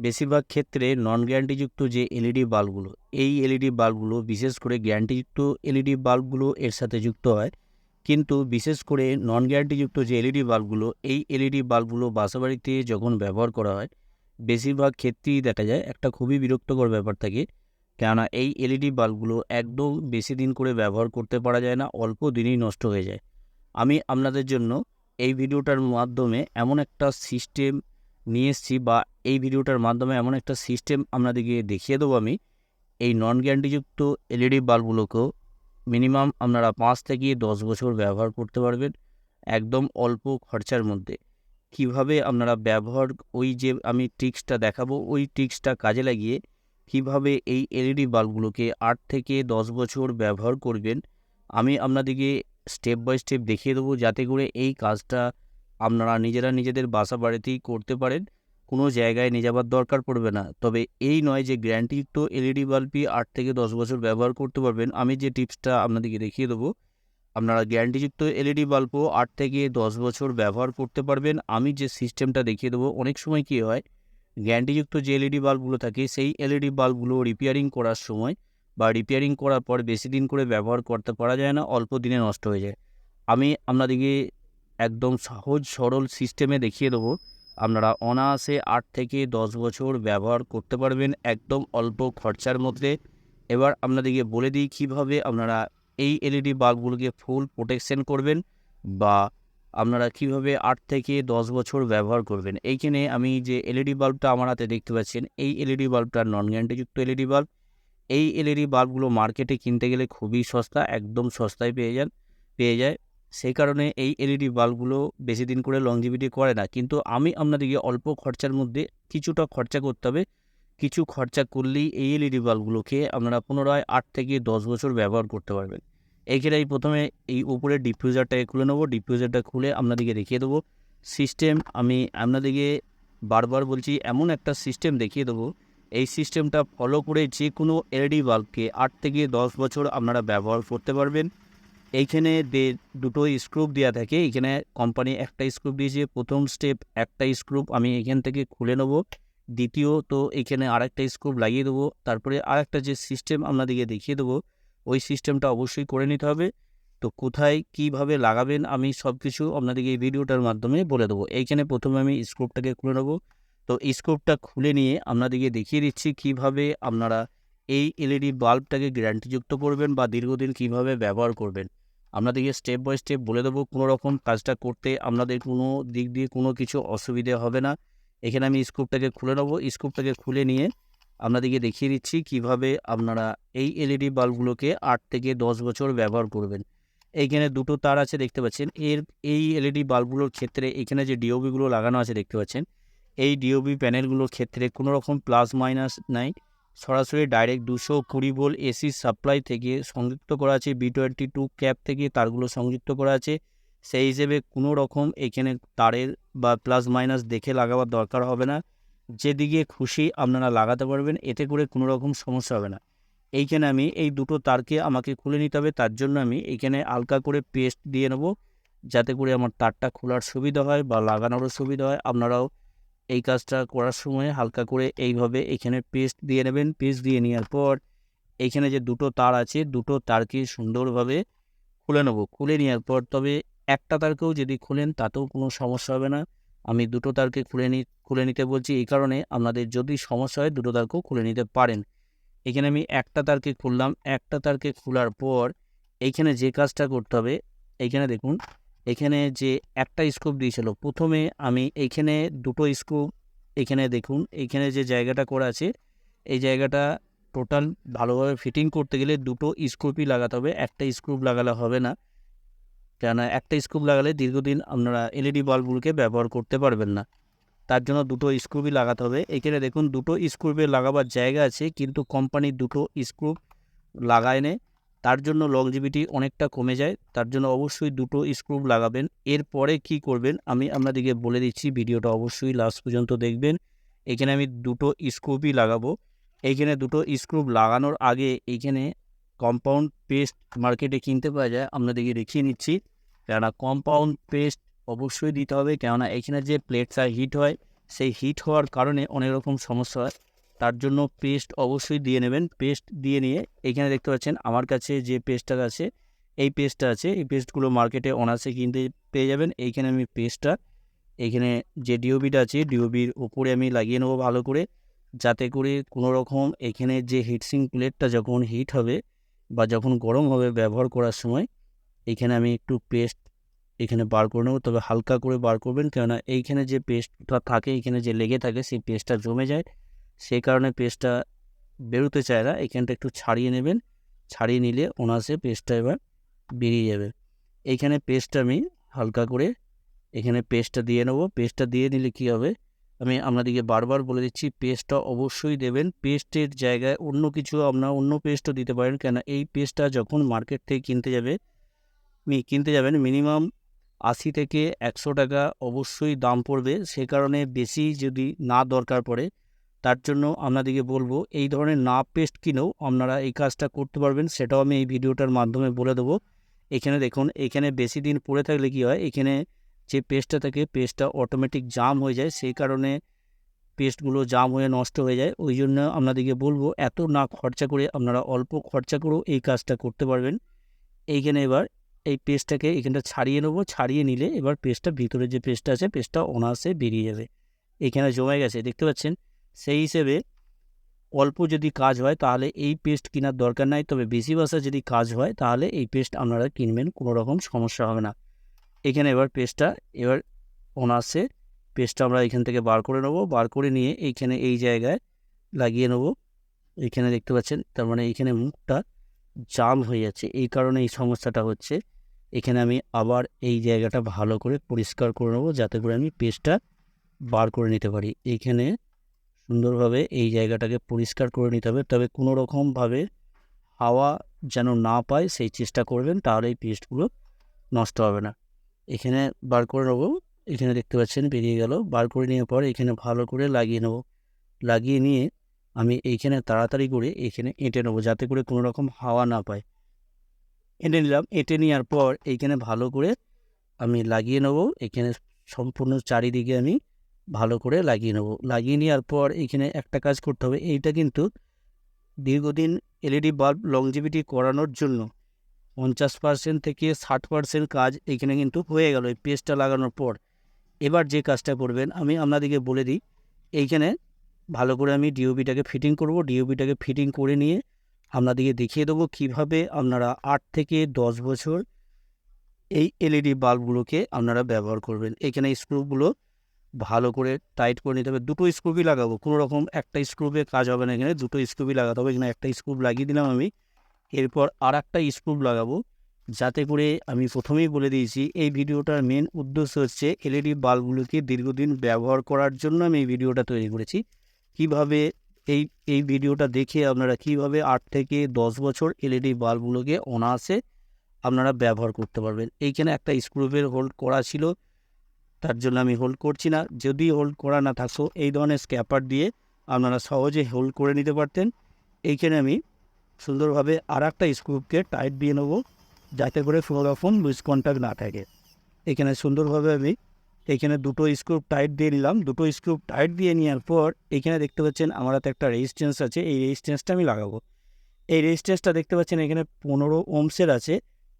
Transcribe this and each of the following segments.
বেশিরভাগ ক্ষেত্রে নন গ্যারান্টিযুক্ত যে এলইডি বাল্বগুলো, এই এলইডি বাল্বগুলো বিশেষ করে গ্যারান্টিযুক্ত এলইডি বাল্বগুলো এর সাথে যুক্ত হয়। কিন্তু বিশেষ করে নন গ্যারান্টিযুক্ত যে এলইডি বাল্বগুলো, এই এলইডি বাল্বগুলো বাসাবাড়িতে যখন ব্যবহার করা হয়, বেশিরভাগ ক্ষেত্রেই দেখা যায় একটা খুবই বিরক্তকর ব্যাপার থাকে। কেননা এই এলইডি বাল্বগুলো একদম বেশি দিন করে ব্যবহার করতে পারা যায় না, অল্প দিনেই নষ্ট হয়ে যায়। আমি আপনাদের জন্য এই ভিডিওটার মাধ্যমে এমন একটা সিস্টেম নিয়ে এসছি বা এই ভিডিওটার মাধ্যমে এমন একটা সিস্টেম আপনাদেরকে দেখিয়ে দেবো আমি। এই নন গ্যারান্টিযুক্ত এলইডি বাল্বগুলোকেও মিনিমাম আপনারা পাঁচ থেকে দশ বছর ব্যবহার করতে পারবেন একদম অল্প খরচার মধ্যে। কীভাবে আপনারা ব্যবহার, ওই যে আমি ট্রিক্সটা দেখাবো, ওই ট্রিক্সটা কাজে লাগিয়ে কীভাবে এই এলইডি বাল্বগুলোকে আট থেকে দশ বছর ব্যবহার করবেন, আমি আপনাদেরকে স্টেপ বাই স্টেপ দেখিয়ে দেবো যাতে করে এই কাজটা আপনারা নিজেরা নিজেদের বাসা বাড়িতেই করতে পারেন, কোনো জায়গায় নিয়ে যাবার দরকার পড়বে না। তবে এই নয় যে গ্যারান্টিযুক্ত এলইডি বাল্বই আট থেকে দশ বছর ব্যবহার করতে পারবেন। আমি যে টিপসটা আপনাদেরকে দেখিয়ে দেবো, আপনারা গ্যারান্টিযুক্ত এলইডি বাল্বও আট থেকে দশ বছর ব্যবহার করতে পারবেন। আমি যে সিস্টেমটা দেখিয়ে দেবো, অনেক সময় কী হয় গ্যারান্টিযুক্ত যে এলইডি বাল্বগুলো থাকে, সেই এলইডি বাল্বগুলো রিপেয়ারিং করার সময় বা রিপেয়ারিং করার পর বেশি দিন করে ব্যবহার করতে পারা যায় না, অল্প দিনে নষ্ট হয়ে যায়। আমি আপনাদেরকে একদম সহজ সরল সিস্টেমে দেখিয়ে দেবো। আপনারা অনায়াসে আট থেকে দশ বছর ব্যবহার করতে পারবেন একদম অল্প খরচার মধ্যে। এবার আপনাদেরকে বলে দিই কীভাবে আপনারা এই এলইডি বাল্বগুলোকে ফুল প্রোটেকশন করবেন বা আপনারা কীভাবে আট থেকে দশ বছর ব্যবহার করবেন। এইখানে আমি যে এলইডি বাল্বটা আমার হাতে দেখতে পাচ্ছেন, এই এলইডি বাল্বটা নন গ্যারান্টিযুক্ত এলইডি বাল্ব। এই এলইডি বাল্বগুলো মার্কেটে কিনতে গেলে খুবই সস্তা, একদম সস্তায় পেয়ে যান, পেয়ে যায়। সেই কারণে এই এলইডি বাল্বগুলো বেশি দিন করে লংজিভিটি করে না। কিন্তু আমি আপনাদেরকে অল্প খরচার মধ্যে কিছুটা খরচা করতে হবে। কিছু খরচা করলেই এই এলইডি বাল্বগুলোকে আপনারা পুনরায় আট থেকে দশ বছর ব্যবহার করতে পারবেন। এইখানে এই প্রথমে এই উপরে ডিফিউজারটাকে খুলে নেব। ডিফিউজারটা খুলে আপনাদেরকে দেখিয়ে দেবো। সিস্টেম আমি আপনাদেরকে বারবার বলছি, এমন একটা সিস্টেম দেখিয়ে দেবো। এই সিস্টেমটা ফলো করে যে কোনো এলইডি বাল্বকে আট থেকে দশ বছর আপনারা ব্যবহার করতে পারবেন। এইখানে দে, দুটো স্ক্রুপ দেওয়া থাকে। এখানে কোম্পানি একটা স্ক্রুপ দিয়েছে, প্রথম স্টেপ একটা স্ক্রুপ আমি এখান থেকে খুলে নেব। দ্বিতীয় তো এখানে আরেকটা স্ক্রুপ লাগিয়ে দেবো। তারপরে আরেকটা যে সিস্টেম আপনাদেরকে দেখিয়ে দেবো, ওই সিস্টেমটা অবশ্যই করে নিতে হবে। তো কোথায় কীভাবে লাগাবেন আমি সব কিছু আপনাদেরকে এই ভিডিওটার মাধ্যমে বলে দেবো। এইখানে প্রথমে আমি স্ক্রুপটাকে খুলে নেব। তো স্ক্রুপটা খুলে নিয়ে আপনাদেরকে দেখিয়ে দিচ্ছি কীভাবে আপনারা এই এলইডি বাল্বটাকে গ্যারান্টিযুক্ত করবেন বা দীর্ঘদিন কীভাবে ব্যবহার করবেন। আপনাদেরকে স্টেপ বাই স্টেপ বলে দেবো কোনো রকম কাজটা করতে আপনাদের কোনো দিক দিয়ে কোনো কিছু অসুবিধে হবে না। এখানে আমি স্ক্রুপটাকে খুলে নেব। স্ক্রুপটাকে খুলে নিয়ে আপনাদেরকে দেখিয়ে দিচ্ছি কীভাবে আপনারা এই এলইডি বাল্বগুলোকে আট থেকে দশ বছর ব্যবহার করবেন। এইখানে দুটো তার আছে দেখতে পাচ্ছেন। এর এই এলইডি বাল্বগুলোর ক্ষেত্রে এখানে যে ডিওবিগুলো লাগানো আছে দেখতে পাচ্ছেন। এই ডিওবি প্যানেলগুলোর ক্ষেত্রে কোনো রকম প্লাস মাইনাস নাই। সরাসরি ডাইরেক্ট দুশো কুড়ি ভোল্ট এসি সাপ্লাই থেকে সংযুক্ত করা আছে বি টোয়েন্টি টু ক্যাপ থেকে তারগুলো সংযুক্ত করা আছে। সেই হিসেবে কোনো রকম এখানে তারের বা প্লাস মাইনাস দেখে লাগাবার দরকার হবে না। যেদিকে খুশি আপনারা লাগাতে পারবেন, এতে করে কোনো রকম সমস্যা হবে না। এইখানে আমি এই দুটো তারকে আমাকে খুলে নিতে হবে, তার জন্য আমি এইখানে হালকা করে পেস্ট দিয়ে নেব, যাতে করে আমার তারটা খোলার সুবিধা হয় বা লাগানোরও সুবিধা হয়। আপনারাও এই কাজটা করার সময় হালকা করে এইভাবে এখানে পেস্ট দিয়ে নেবেন। পেস্ট দিয়ে নেওয়ার পর এইখানে যে দুটো তার আছে, দুটো তারকে সুন্দরভাবে খুলে নেব। খুলে নেওয়ার পর তবে একটা তারকেও যদি খুলেন তাতেও কোনো সমস্যা হবে না। আমি দুটো তারকে খুলে নি, খুলে নিতে বলছি এই কারণে আপনাদের যদি সমস্যা হয় দুটো তারকেও খুলে নিতে পারেন। এখানে আমি একটা তারকে খুললাম। একটা তারকে খোলার পর এইখানে যে কাজটা করতে হবে, এইখানে দেখুন এখানে যে একটা স্কোপ দিয়েছিল, প্রথমে আমি এইখানে দুটো স্কোপ এখানে দেখুন এইখানে যে জায়গাটা করা আছে, এই জায়গাটা টোটাল ভালোভাবে ফিটিং করতে গেলে দুটো স্ক্রুপই লাগাতে হবে, একটা স্ক্রুপ লাগালে হবে না। কেননা একটা স্ক্রুপ লাগালে দীর্ঘদিন আপনারা এলইডি বাল্বগুলোকে ব্যবহার করতে পারবেন না। তার জন্য দুটো স্ক্রুপই লাগাতে হবে। এখানে দেখুন, দুটো স্ক্রুপে লাগাবার জায়গা আছে, কিন্তু কোম্পানির দুটো স্ক্রুপ লাগায় নেয় তার জন্য লংজিভিটি অনেকটা কমে যায়। তার জন্য অবশ্যই দুটো স্ক্রুপ লাগাবেন। এরপরে কি করবেন? আমি আপনাদেরকে বলে দিচ্ছি, ভিডিওটা অবশ্যই লাস্ট পর্যন্ত দেখবেন। এখানে আমি দুটো স্ক্রুপই লাগাবো। এইখানে দুটো স্ক্রুপ লাগানোর আগে এইখানে কম্পাউন্ড পেস্ট মার্কেটে কিনতে পাওয়া যায়। আপনাদেরকে দেখিয়ে নিচ্ছি। কেননা কম্পাউন্ড পেস্ট অবশ্যই দিতে হবে। কেননা এখানে যে প্লেটটা হিট হয়, সেই হিট হওয়ার কারণে অনেক রকম সমস্যা হয়। তার জন্য পেস্ট অবশ্যই দিয়ে নেবেন। পেস্ট দিয়ে নিয়ে এইখানে দেখতে পাচ্ছেন আমার কাছে যে পেস্টটা আছে, এই পেস্টটা আছে। এই পেস্টগুলো মার্কেটে অনার্সে কিনতে পেয়ে যাবেন। এইখানে আমি পেস্টটা এইখানে যে ডিওবিটা আছে ডিওবির উপরে আমি লাগিয়ে নেব ভালো করে। যাতে করে কোনো রকম এখানে যে হিটসিং প্লেটটা যখন হিট হবে বা যখন গরম হবে ব্যবহার করার সময়, এখানে আমি একটু পেস্ট এখানে বার করে নেব। তবে হালকা করে বার করবেন কেননা এইখানে যে পেস্টটা থাকে এখানে যে লেগে থাকে, সেই পেস্টটা জমে যায়। সেই কারণে পেস্টটা বেরোতে চায় না, এখানটা একটু ছাড়িয়ে নেবেন। ছাড়িয়ে নিলে অনার্সে পেস্টটা এবার বেরিয়ে যাবে। এইখানে পেস্টটা আমি হালকা করে এখানে পেস্টটা দিয়ে নেব। পেস্টটা দিয়ে নিলে কী হবে? আমি আপনাদেরকে বারবার বলে দিচ্ছি পেস্টটা অবশ্যই দেবেন। পেস্টের জায়গায় অন্য কিছু আপনার অন্য পেস্টও দিতে পারেন। কেন এই পেস্টটা যখন মার্কেট থেকে কিনতে যাবে কিনতে যাবেন মিনিমাম আশি থেকে একশো টাকা অবশ্যই দাম পড়বে। সে কারণে বেশি যদি না দরকার পড়ে তার জন্য আপনাদেরকে বলব, এই ধরনের না পেস্ট কিনেও আপনারা এই কাজটা করতে পারবেন। সেটাও আমি এই ভিডিওটার মাধ্যমে বলে দেবো। এখানে দেখুন, এখানে বেশি দিন পড়ে থাকলে কী হয়, এখানে যে পেস্টটা থাকে, পেস্টটা অটোমেটিক জাম হয়ে যায়। সেই কারণে পেস্টগুলো জাম হয়ে নষ্ট হয়ে যায়। ওই জন্য আপনাদেরকে বলব, এত না খরচা করে আপনারা অল্প খরচা করেও এই কাজটা করতে পারবেন। এইখানে এবার এই পেস্টটাকে এখানটা ছাড়িয়ে নেব। ছাড়িয়ে নিলে এবার পেস্টটা ভিতরে যে পেস্টটা আছে, পেস্টটা অনার্সে বেরিয়ে যাবে। এখানে জমে গেছে, দেখতে পাচ্ছেন? সেই হিসেবে অল্প যদি কাজ হয় তাহলে এই পেস্ট কেনার দরকার নাই। তবে বেশি বাসা যদি কাজ হয় তাহলে এই পেস্ট আপনারা কিনবেন, কোনো রকম সমস্যা হবে না। এখানে এবার পেস্টটা এবার অনার্সে পেস্টটা আমরা এখান থেকে বার করে নেব। বার করে নিয়ে এইখানে এই জায়গায় লাগিয়ে নেব। এখানে দেখতে পাচ্ছেন, তার মানে এইখানে মুখটা জাম হয়ে যাচ্ছে। এই কারণে এই সমস্যাটা হচ্ছে। এখানে আমি আবার এই জায়গাটা ভালো করে পরিষ্কার করে নেব, যাতে করে আমি পেস্টটা বার করে নিতে পারি। এইখানে সুন্দরভাবে এই জায়গাটাকে পরিষ্কার করে নিতে হবে। তবে কোনো রকমভাবে হাওয়া যেন না পায়, সেই চেষ্টা করবেন, তাহলে এই পেস্টগুলো নষ্ট হবে না। এখানে বার করে নেব। এখানে দেখতে পাচ্ছেন বেরিয়ে গেল। বার করে নেওয়ার পর এখানে ভালো করে লাগিয়ে নেব। লাগিয়ে নিয়ে আমি এইখানে তাড়াতাড়ি করে এখানে এঁটে নেব, যাতে করে কোনো রকম হাওয়া না পায়। এঁটে নিলাম। এঁটে নেওয়ার পর এইখানে ভালো করে আমি লাগিয়ে নেব। এখানে সম্পূর্ণ চারিদিকে আমি ভালো করে লাগিয়ে নেব। লাগিয়ে নেওয়ার পর এখানে একটা কাজ করতে হবে। এইটা কিন্তু দীর্ঘদিন এলইডি বাল্ব লংজিভিটি করানোর জন্য পঞ্চাশ পার্সেন্ট থেকে ষাট পার্সেন্ট কাজ এখানে কিন্তু হয়ে গেল এই পেস্টটা লাগানোর পর। এবার যে কাজটা করবেন, আমি আপনাদেরকে বলে দিই, এইখানে ভালো করে আমি ডিওবিটাকে ফিটিং করব। ডিওবিটাকে ফিটিং করে নিয়ে আপনাদেরকে দেখিয়ে দেবো কীভাবে আপনারা আট থেকে দশ বছর এই এলইডি বাল্বগুলোকে আপনারা ব্যবহার করবেন। এখানে স্ক্রুগুলো ভালো করে টাইট করে নিতে হবে। দুটো স্ক্রুবই লাগাবো। কোনো রকম একটা স্ক্রুবে কাজ হবে না এখানে। দুটো স্ক্রুবই লাগাতে হবে। এখানে একটা স্ক্রুব লাগিয়ে দিলাম আমি। এরপর আর একটা স্ক্রুব লাগাবো। যাতে করে আমি প্রথমেই বলে দিয়েছি, এই ভিডিওটার মেন উদ্দেশ্য হচ্ছে এলইডি বাল্বগুলোকে দীর্ঘদিন ব্যবহার করার জন্য আমি এই ভিডিওটা তৈরি করেছি। কীভাবে এই এই ভিডিওটা দেখে আপনারা কীভাবে আট থেকে দশ বছর এলইডি বাল্বগুলোকে অনায়াসে আপনারা ব্যবহার করতে পারবেন। এইখানে একটা স্ক্রুপের হোল্ড করা ছিল। তার জন্য আমি হোল্ড করছি না। যদি হোল্ড করা না থাকতো, এই ধরনের স্ক্যাপার দিয়ে আপনারা সহজে হোল্ড করে নিতে পারতেন। এইখানে আমি সুন্দরভাবে আর একটা স্ক্রুপকে টাইট দিয়ে নেব, যাতে করে রকম লুজ কন্ট্যাক্ট না থাকে। এখানে সুন্দরভাবে আমি এখানে দুটো স্ক্রুপ টাইট দিয়ে নিলাম। দুটো স্ক্রুপ টাইট দিয়ে নেওয়ার পর এখানে দেখতে পাচ্ছেন আমার হাতে একটা রেজিস্ট্যান্স আছে। এই রেজিস্ট্যান্সটা আমি লাগাবো। এই রেজিস্ট্যান্সটা দেখতে পাচ্ছেন এখানে পনেরো ওমসের আছে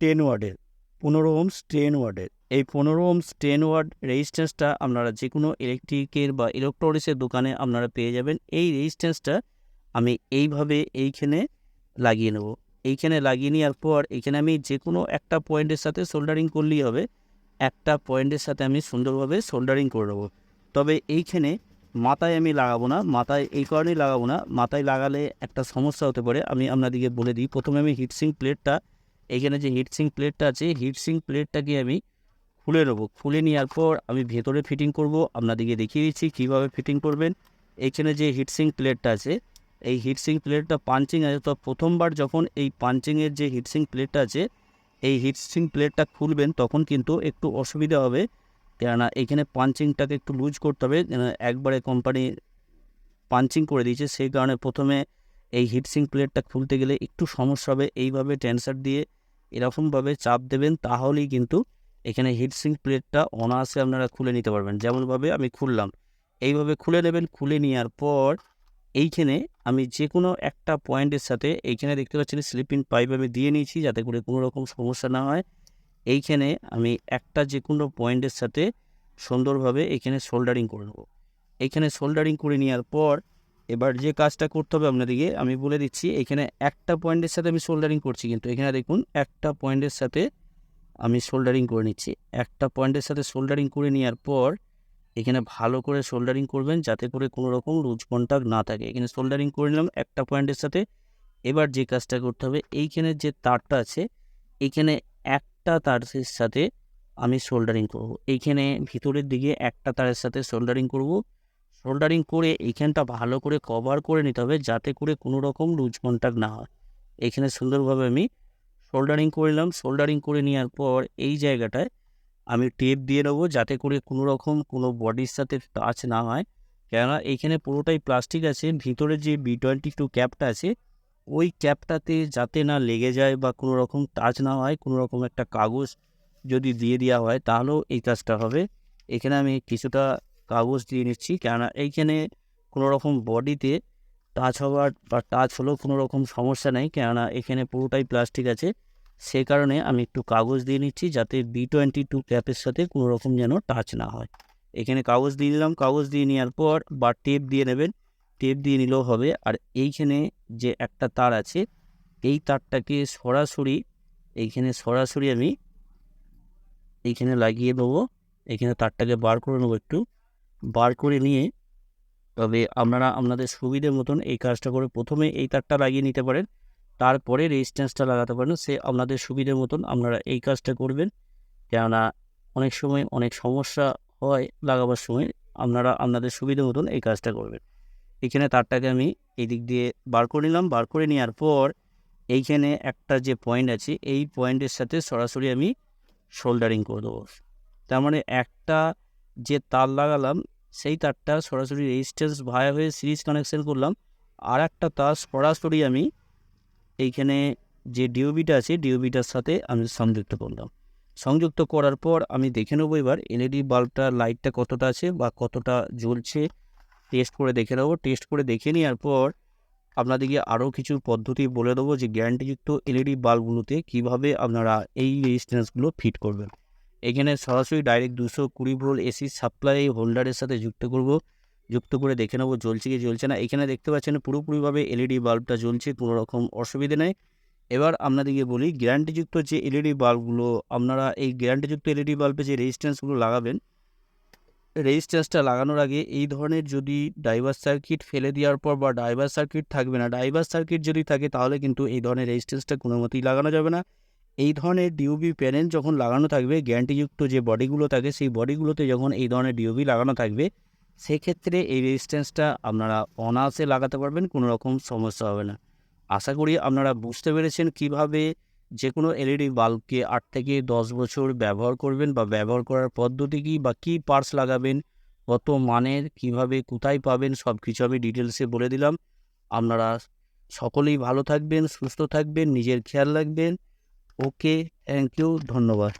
টেন ওয়ার্ডের পনেরো ওমস টেন ওয়ার্ডের এই পনেরো ওমস টেন ওয়ার্ড রেজিস্ট্যান্সটা আপনারা যে কোনো ইলেকট্রিকের বা ইলেকট্রনিক্সের দোকানে আপনারা পেয়ে যাবেন। এই রেজিস্ট্যান্সটা আমি এইভাবে এইখানে লাগিয়ে নেব। এইখানে লাগিয়ে নেওয়ার পর এখানে আমি যে কোনো একটা পয়েন্টের সাথে সোল্ডারিং করলেই হবে। একটা পয়েন্টের সাথে আমি সুন্দরভাবে সোল্ডারিং করে নেব। তবে এইখানে মাথায় আমি লাগাবো না, মাথায় এই কারণেই লাগাবো না, মাথায় লাগালে একটা সমস্যা হতে পারে। আমি আপনাদেরকে বলে দিই, প্রথমে আমি হিটসিং প্লেটটা এখানে যে হিটসিং প্লেটটা আছে হিটসিং প্লেটটাকে আমি খুলে নেব। খুলে নেওয়ার পর আমি ভেতরে ফিটিং করব। আপনাদেরকে দেখিয়ে দিচ্ছি কীভাবে ফিটিং করবেন। এইখানে যে হিটসিং প্লেটটা আছে, এই হিটসিং প্লেটটা পাঞ্চিং আছে। তো প্রথমবার যখন এই পাঞ্চিংয়ের যে হিটসিং প্লেটটা আছে, এই হিটসিং প্লেটটা খুলবেন, তখন কিন্তু একটু অসুবিধা হবে। কেননা এখানে পাঞ্চিংটাকে একটু লুজ করতে হবে। একবারে কোম্পানি পাঞ্চিং করে দিয়েছে, সেই কারণে প্রথমে এই হিটসিং প্লেটটা খুলতে গেলে একটু সমস্যা হবে। এইভাবে টেন্সার দিয়ে এরকমভাবে চাপ দেবেন, তাহলেই কিন্তু এখানে হিটসিং প্লেটটা অনায়াসে আপনারা খুলে নিতে পারবেন। যেমনভাবে আমি খুললাম, এইভাবে খুলে নেবেন, খুলে নেওয়ার পর এইখানে আমি যে কোনো একটা পয়েন্টের সাথে, এইখানে দেখতে পাচ্ছেন স্লিপিং পাইপ আমি দিয়ে নিয়েছি যাতে করে কোনো রকম সমস্যা না হয়। এইখানে আমি একটা যে কোনো পয়েন্টের সাথে সুন্দরভাবে এখানে সোল্ডারিং করে নেব। এইখানে সোল্ডারিং করে নেওয়ার পর এবার যে কাজটা করতে হবে আপনাদেরকে, আমি বলে দিচ্ছি, এখানে একটা পয়েন্টের সাথে আমি সোল্ডারিং করছি কিন্তু। এখানে দেখুন, একটা পয়েন্টের সাথে আমি সোল্ডারিং করে নিচ্ছি। একটা পয়েন্টের সাথে সোল্ডারিং করে নেওয়ার পর, এখানে ভালো করে সোল্ডারিং করবেন যাতে করে কোনো রকম লুজ কন্ট্যাক্ট না থাকে। এখানে সোল্ডারিং করে নিলাম, একটা পয়েন্টের সাথে। এবার যে কাজটা করতে হবে, এইখানে যে তারটা আছে এইখানে একটা তারের সাথে আমি সোল্ডারিং করব। এইখানে ভিতরের দিকে একটা তারের সাথে সোল্ডারিং করব। সোল্ডারিং করে এইখানটা ভালো করে কভার করে নিতে হবে যাতে করে কোনো রকম লুজ কন্ট্যাক্ট না হয়। এখানে সুন্দরভাবে আমি সোল্ডারিং করে নিলাম সোল্ডারিং করে নেওয়ার পর এই জায়গাটায় আমি টেপ দিয়ে নেব যাতে করে কোনো রকম কোনো বডির সাথে টাচ না হয়। কেননা এইখানে পুরোটাই প্লাস্টিক আছে, ভিতরে যে বি টোয়েন্টি টু ক্যাপটা আছে, ওই ক্যাপটাতে যাতে না লেগে যায় বা কোনো রকম টাচ না হয়, কোনো রকম একটা কাগজ যদি দিয়ে দেওয়া হয়, তাহলেও এই কাজটা হবে। এখানে আমি কিছুটা কাগজ দিয়ে নিচ্ছি, কেননা এইখানে কোনো রকম বডিতে টাচ হওয়ার বা টাচ হলেও কোনো রকম সমস্যা নেই। কেননা এখানে পুরোটাই প্লাস্টিক আছে। সে কারণে আমি একটু কাগজ দিয়ে নিচ্ছি যাতে বি টোয়েন্টি টু ক্যাপের সাথে কোনো রকম যেন টাচ না হয়। এখানে কাগজ দিয়ে নিলাম কাগজ দিয়ে নেওয়ার পর বা টেপ দিয়ে নেবেন। টেপ দিয়ে নিলেও হবে। আর এইখানে যে একটা তার আছে, এই তারটাকে সরাসরি, এইখানে সরাসরি আমি এইখানে লাগিয়ে দেবো। এখানে তারটাকে বার করে নেব একটু। বার করে নিয়ে আপনারা আপনাদের সুবিধে মতন এই কাজটা করে প্রথমে এই তারটা লাগিয়ে নিতে পারেন। তারপরে রেজিস্ট্যান্সটা লাগাতে পারেন। সে আপনাদের সুবিধে মতন আপনারা এই কাজটা করবেন। কেননা অনেক সময় অনেক সমস্যা হয় লাগাবার সময়, আপনারা আপনাদের সুবিধে মতন এই কাজটা করবেন। এখানে তারটাকে আমি এই দিক দিয়ে বার করে নিলাম। বার করে নেওয়ার পর এইখানে একটা যে পয়েন্ট আছে, এই পয়েন্টের সাথে সরাসরি আমি শোল্ডারিং করে দেবো। তার মানে একটা যে তার লাগালাম সেই তারটা সরাসরি রেজিস্ট্যান্স ভায়া হয়ে সিরিজ কানেকশন করলাম। আর একটা তার সরাসরি আমি এইখানে যে ডিওবিটা আছে ডিওবিটার সাথে আমি সংযুক্ত করলাম। সংযুক্ত করার পর আমি দেখে নেব এবার এলইডি বাল্বটা লাইটটা কতটা আছে বা কতটা জ্বলছে। টেস্ট করে দেখে নেব। টেস্ট করে দেখে নেওয়ার পর আপনাদেরকে আরও কিছু পদ্ধতি বলে দেবো যে গ্যারান্টিযুক্ত এলইডি বাল্বগুলোতে কীভাবে আপনারা এই রেজিস্ট্যান্সগুলো ফিট করবেন। এখানে সরাসরি ডাইরেক্ট দুশো কুড়ি ভোল্ট এসি সাপ্লাই হোল্ডারের সাথে যুক্ত করব। যুক্ত করে দেখে নেব জ্বলছে কি জ্বলছে না। এখানে দেখতে পাচ্ছেন পুরোপুরিভাবে এলইডি বাল্বটা জ্বলছে, কোনো রকম অসুবিধে নেই। এবার আপনাদেরকে বলি গ্যারান্টিযুক্ত যে এলইডি বাল্বগুলো আপনারা এই গ্যারান্টিযুক্ত এলইডি বাল্বে যে রেজিস্ট্যান্সগুলো লাগাবেন রেজিস্ট্যান্সটা লাগানোর আগে এই ধরনের যদি ডাইভার সার্কিট ফেলে দেওয়ার পর বা ডাইভার সার্কিট থাকবে না ডাইভার সার্কিট যদি থাকে তাহলে কিন্তু এই ধরনের রেজিস্ট্যান্সটা কোনো মতেই লাগানো যাবে না। এই ধরনের ডিওবি প্যানেল যখন লাগানো থাকবে গ্যারান্টিযুক্ত যে বডিগুলো থাকে, সেই বডিগুলোতে যখন এই ধরনের ডিওবি লাগানো থাকবে, সেক্ষেত্রে এই রেজিস্ট্যান্সটা আপনারা অনায়াসে লাগাতে পারবেন, কোনো রকম সমস্যা হবে না। আশা করি আপনারা বুঝতে পেরেছেন কীভাবে যে কোনো এলইডি বাল্বকে আট থেকে দশ বছর ব্যবহার করবেন বা ব্যবহার করার পদ্ধতি কী বা কী পার্টস লাগাবেন, কত মানের, কীভাবে কোথায় পাবেন সব কিছু আমি ডিটেলসে বলে দিলাম। আপনারা সকলেই ভালো থাকবেন, সুস্থ থাকবেন, নিজের খেয়াল রাখবেন। ওকে থ্যাংক ইউ ধন্যবাদ।